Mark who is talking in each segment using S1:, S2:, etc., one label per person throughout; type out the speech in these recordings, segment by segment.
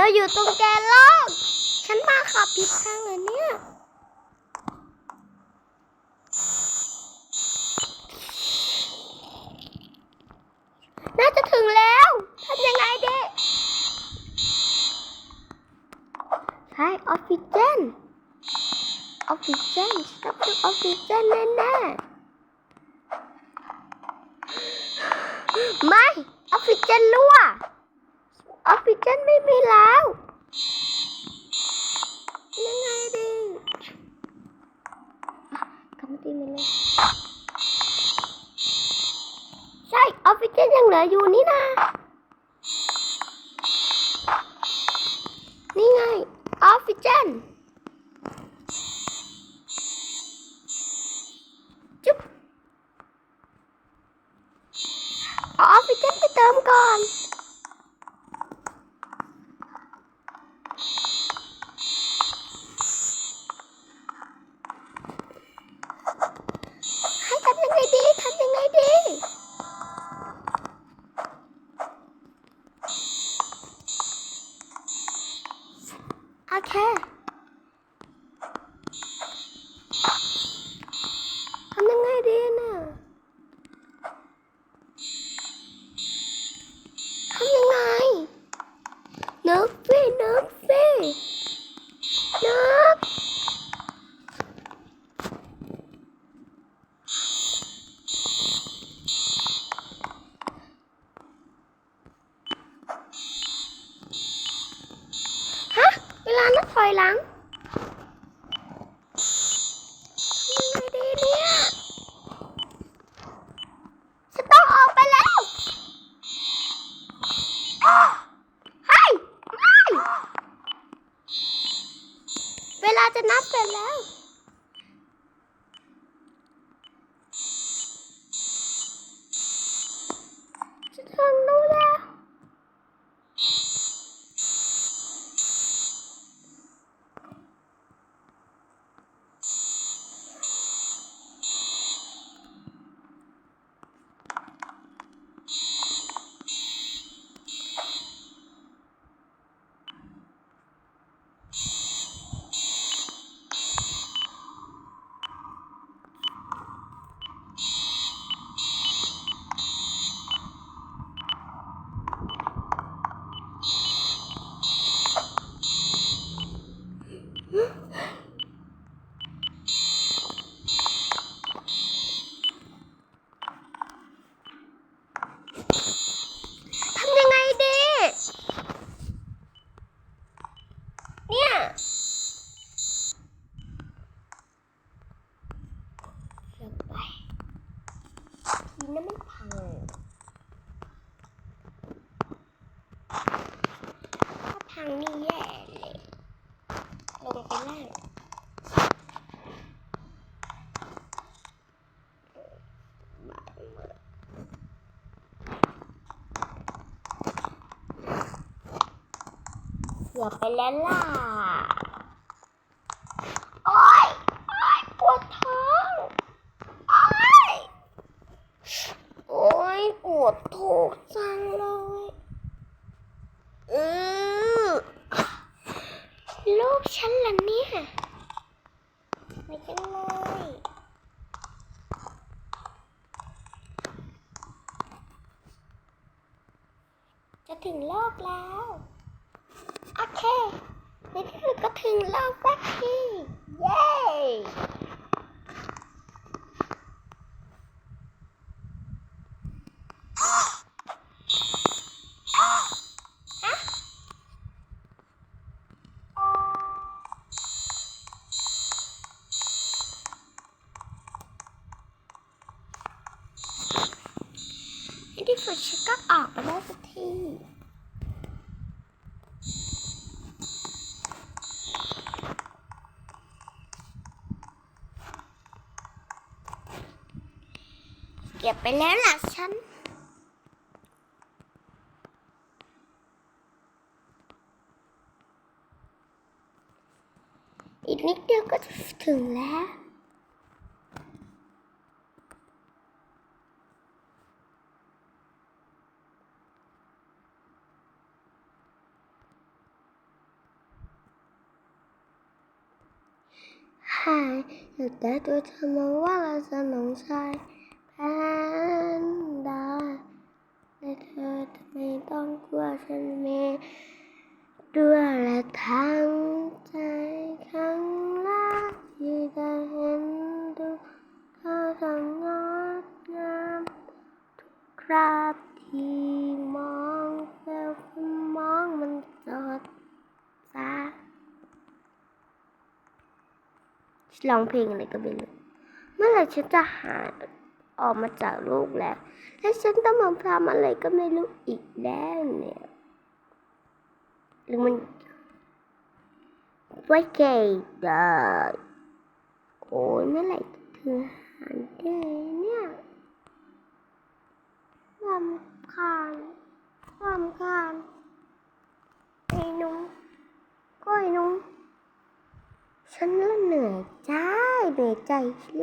S1: เราอยู่ตรงแกนโลก ฉันมาขับผิดทางเหรอเนี่ย น่าจะถึงแล้วทำยังไงดีใช่ออกซิเจนออกซิเจนต้องเป็นออกซิเจนแน่ๆไม่ออกซิเจนรั่ว ออกซิเจนไม่มีแล้วยังไงดีกลับมาตีมันเลยใช่ออกซิเจนยังเหลืออยู่นี่นะนี่ไงออกซิเจนจุ๊บอออกซิเจนไปเติมก่อน ให้ทำยังไงดีทำยังไงดี โอเค ทำยังไงดีน่ะทำยังไงนึกสินึกสินึกฮะ เวลานับถอยหลัง ทำยังไงดีเนี่ยจะต้องออกไปแล้วเฮ้ยไม่ เวลาจะนับเสร็จแล้ว จะถึงนู้นแล้ว ทำยังไงดี เนี่ยเดี๋ยวไป ทีนั้นมันพังถ้าพังนี่แย่เลยลงไปล่างเกือบไปแล้วล่ะ โอ๊ยโอ๊ยปวดท้อง โอ๊ย โอ๊ยปว ดท้องจังเลยอือลูกฉันล่ะเนี่ยไม่จังเลยจะถึงโลกแล้ว โอเคในที่สุดก็ถึงโลกสักที เย้ ในที่ สุดฉันก็ออกมาได้สักทีเก็บไปแล้วล่ะฉันอีกนิดเดียวก็จะถึงแล้ว อ หายแต่ตัวเธอมองว่าเราสนองชายแพนด้าแต่เธอทำไมต้องกลัวฉันเมด้วยและทั้งใจครั้งแรกที่ได้เห็นดูเธอทั้งงดงามทุกคราบที่มองแววคุณมองมันจอดสา ร้องเพลงอะไรก็ไม่รู้เมื่อไรฉันจะหาออกมาจากโลกแล้ว และฉันต้องมาทำอะไรก็ไม่รู้อีกแล้วเนี่ยหรือมันว่าเกยได้โอ้ยเมื่อไหร่จะหาได้เนี่ยลำคาญลำคาญไอ้หนุ่มก็ไอ้หนุ่ม ฉันละเหนื่อยใจเหนื่อย ใจ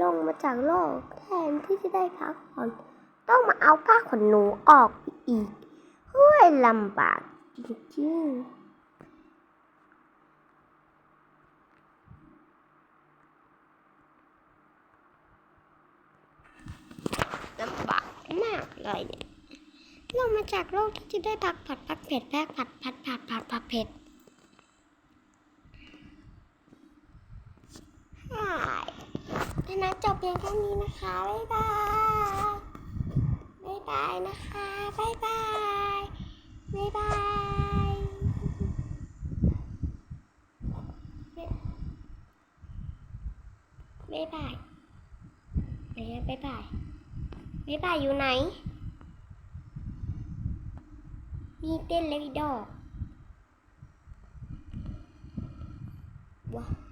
S1: ลงมาจากโลกแทนที่จะได้พักผ่อนต้องมาเอาผ้าขนหนูออกอีกเฮ้ยลำบากจริงๆลำบากมากเลยเนี่ยลงมาจากโลกที่จะได้พักผัดพักเผ็ดพักผัดผัดผัดผัดผัดเผ็ด ใช่คณะจบ เพียงแค่นี้นะคะ บ๊ายบาย บ๊ายบายนะคะ บ๊ายบาย บ๊ายบายบ๊ายบายไหนบ๊ายบาย บ๊ายบายอยู่ไหนมีเต้นเลยดอกว้า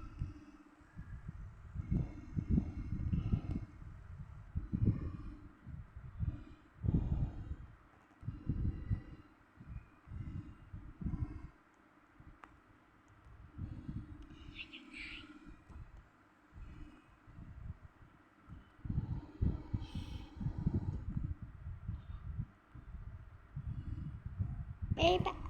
S1: ว